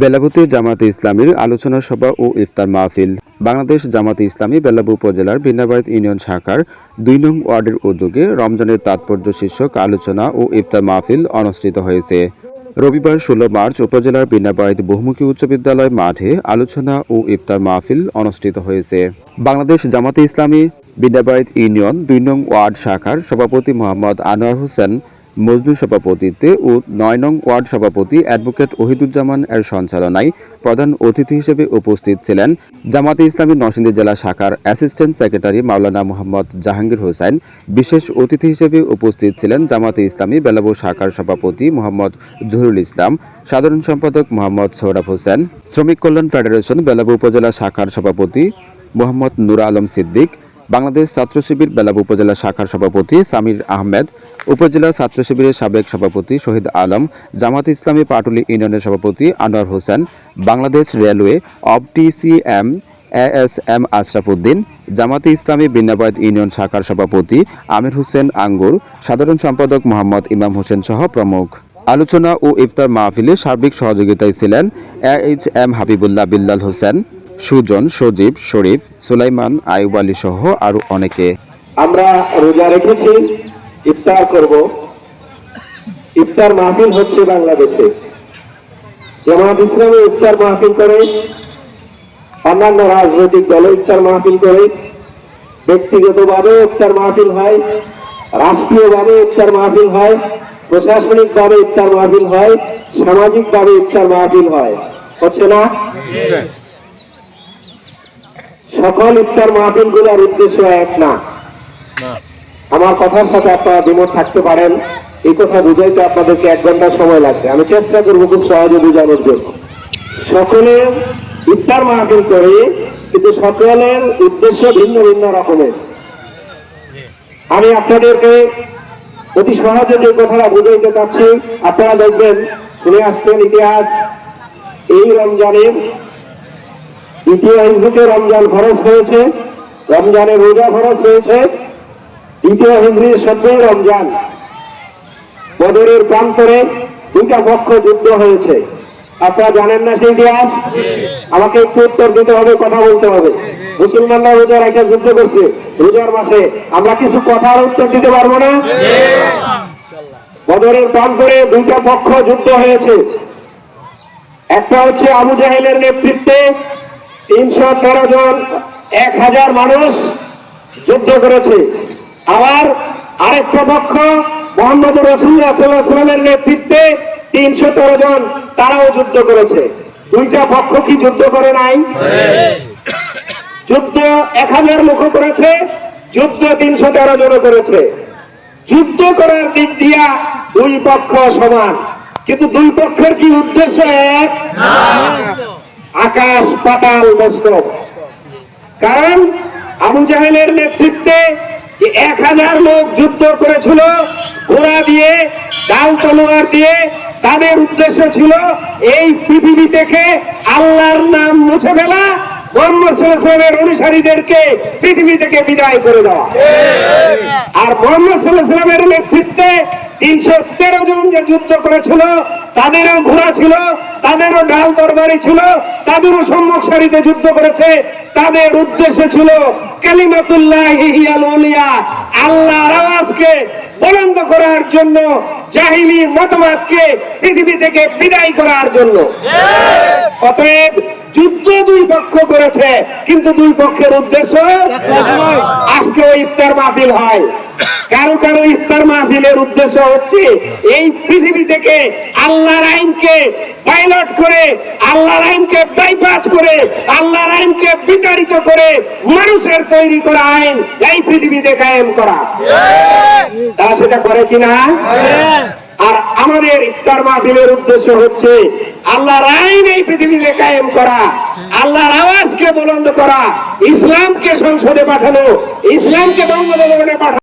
বেলাবুতে জামাতে ইসলামীর আলোচনা সভা ও ইফতার মাহফিল। বাংলাদেশ জামাতে ইসলামী বেলাবু উপজেলার বিনাবাড়িত ইউনিয়ন শাখার দুই নং ওয়ার্ডের উদ্যোগে রমজানের তাৎপর্য শীর্ষক আলোচনা ও ইফতার মাহফিল অনুষ্ঠিত হয়েছে। রবিবার ষোলো মার্চ উপজেলার বিনাবাড়িত বহুমুখী উচ্চ বিদ্যালয় মাঠে আলোচনা ও ইফতার মাহফিল অনুষ্ঠিত হয়েছে। বাংলাদেশ জামাতে ইসলামী বিনাবাড়িত ইউনিয়ন দুই নং ওয়ার্ড শাখার সভাপতি মোহাম্মদ আনোয়ার হোসেন মজনু সভাপতিত্বে ও নয় নং ওয়ার্ড সভাপতি অ্যাডভোকেট ওহিদুজ্জামান এর সঞ্চালনায় প্রধান অতিথি হিসেবে উপস্থিত ছিলেন জামাতে ইসলামী নরসিংদী জেলা শাখার অ্যাসিস্ট্যান্ট সেক্রেটারি মাওলানা মোহাম্মদ জাহাঙ্গীর হোসেন। বিশেষ অতিথি হিসেবে উপস্থিত ছিলেন জামাতে ইসলামী বেলাবু শাখার সভাপতি মোহাম্মদ জহুরুল ইসলাম, সাধারণ সম্পাদক মোহাম্মদ সৌরভ হোসেন, শ্রমিক কল্যাণ ফেডারেশন বেলাবু উপজেলা শাখার সভাপতি মোহাম্মদ নুর আলম সিদ্দিক বাংলাদেশ ছাত্র শিবির বেলাব উপজেলা শাখার সভাপতি সামির আহমেদ, উপজেলা ছাত্র শিবিরের সাবেক সভাপতি শহীদ আলম, জামাত ইসলামী পাটুলি ইউনিয়নের সভাপতি Anwar Hossain, Bangladesh railway of TCM S M Ashraf Uddin, Jamaat-e Islami বিনাবাদ union শাখার সভাপতি আমির হোসেন আঙ্গুর, সাধারণ সম্পাদক মোহাম্মদ ইমাম হোসেন সহ প্রমুখ। আলোচনা ও ইফতার মাহফিলে সার্বিক সহযোগিতায় ছিলেন A H M Habibullah Billal Hossain Sujon Sajib Sharif Sulaiman আইব আলী সহ আরও অনেকে। আমরা রোজা রেখেছি ইফতার করব। ইফতার মাহফিল হচ্ছে বাংলাদেশে। জামাত ইসলামে ইফতার মাহফিল করে অন্যান্য রাজনৈতিক দলে ইফতার মাহফিল করে ব্যক্তিগতভাবে ইফতার মাহফিল হয় রাষ্ট্রীয়ভাবে ইফতার মাহফিল হয় প্রশাসনিকভাবে ইফতার মাহফিল হয় সামাজিকভাবে ইফতার মাহফিল হয়। হচ্ছে না? সকল ইফতার মাহফিলগুলোর উদ্দেশ্য এক না। আমার কথার সাথে আপনারা দ্বিমত থাকতে পারেন। এই কথা বুঝাইতে আপনাদেরকে এক ঘণ্টা সময় লাগবে। আমি চেষ্টা করব খুব সহজে বোঝানোর জন্য। সকলে ইফতার মাহফিল করে কিন্তু সকলের উদ্দেশ্য ভিন্ন ভিন্ন রকমের। আমি আপনাদেরকে অতি সহজে যে কথাটা বুঝাইতে চাচ্ছি আপনারা দেখবেন শুনে আসছেন ইতিহাস। এই রমজানের দ্বিতীয় হিন্দুকে রমজান খরচ হয়েছে রমজানের রোজা খরচ হয়েছে। দ্বিতীয় হিন্দির সত্যই রমজান, বদরের প্রান্তরে দুইটা পক্ষ যুদ্ধ হয়েছে। আপনারা জানেন না সেই ইতিহাস? আমাকে একটু উত্তর দিতে হবে, কথা বলতে হবে। মুসলমানরা রোজার একটা যুদ্ধ করছে, রোজার মাসে। আমরা কিছু কথার উত্তর দিতে পারব না? বদরের প্রান্তরে দুইটা পক্ষ যুদ্ধ হয়েছে। একটা হচ্ছে আবু জাহেলের নেতৃত্বে তিনশো তেরো জন এক হাজার মানুষ যুদ্ধ করেছে। আবার আরেকটা পক্ষ মোহাম্মদ রসুলের নেতৃত্বে তিনশো তেরো জন তারাও যুদ্ধ করেছে। দুইটা পক্ষ কি যুদ্ধ করে নাই? যুদ্ধ এক হাজার মুখ করেছে, যুদ্ধ তিনশো তেরো জন করেছে। যুদ্ধ করার দিক দিয়া দুই পক্ষ সমান। কিন্তু দুই পক্ষের কি উদ্দেশ্য এক? আকাশ, পাতাল মস্ত কারণ আবু জাহেলের নেতৃত্বে যে এক হাজার লোক যুদ্ধ করেছিল, ঘোড়া দিয়ে, ডাল তলোয়ার দিয়ে, তাদের উদ্দেশ্য ছিল এই পৃথিবী থেকে আল্লাহর নাম মুছে ফেলা মোহাম্মদ অনুসারীদেরকে পৃথিবী থেকে বিদায় করে দেওয়া। আর মোহাম্মদ নেতৃত্বে তিনশো তেরো জন যে যুদ্ধ করেছিল, তাদেরও ঘোড়া ছিল, তাদেরও ডাল তরবারি ছিল, তাদেরও সম্মুখ সারিতে যুদ্ধ করেছে। তাদের উদ্দেশ্য ছিল কালিমাতুল্লাহ আল্লাহর আওয়াজকে বলন্দ করার জন্য, জাহিলি মতবাদকে পৃথিবী থেকে বিদায় করার জন্য। অতএব যুদ্ধ দুই পক্ষ করেছে কিন্তু দুই পক্ষের উদ্দেশ্য আজকে ওই ইফতার মাহফিল হয়। কারও কারও ইফতার মাহফিলের উদ্দেশ্য হচ্ছে এই পৃথিবী থেকে আল্লাহর আইনকে পাইলট করে আল্লাহর আইনকে বাইপাস করে আল্লাহর আইনকে বিতাড়িত করে মানুষের তৈরি করা আইন এই পৃথিবীতে কায়েম করা। তারা সেটা করে কিনা? আর আমাদের ইফতার মাহফিলের উদ্দেশ্য হচ্ছে আল্লাহর আইন এই পৃথিবীতে কায়েম করা, আল্লাহর আওয়াজকে বুলন্দ করা, ইসলামকে সংসদে পাঠানো, ইসলামকে বঙ্গভবনে পাঠানো।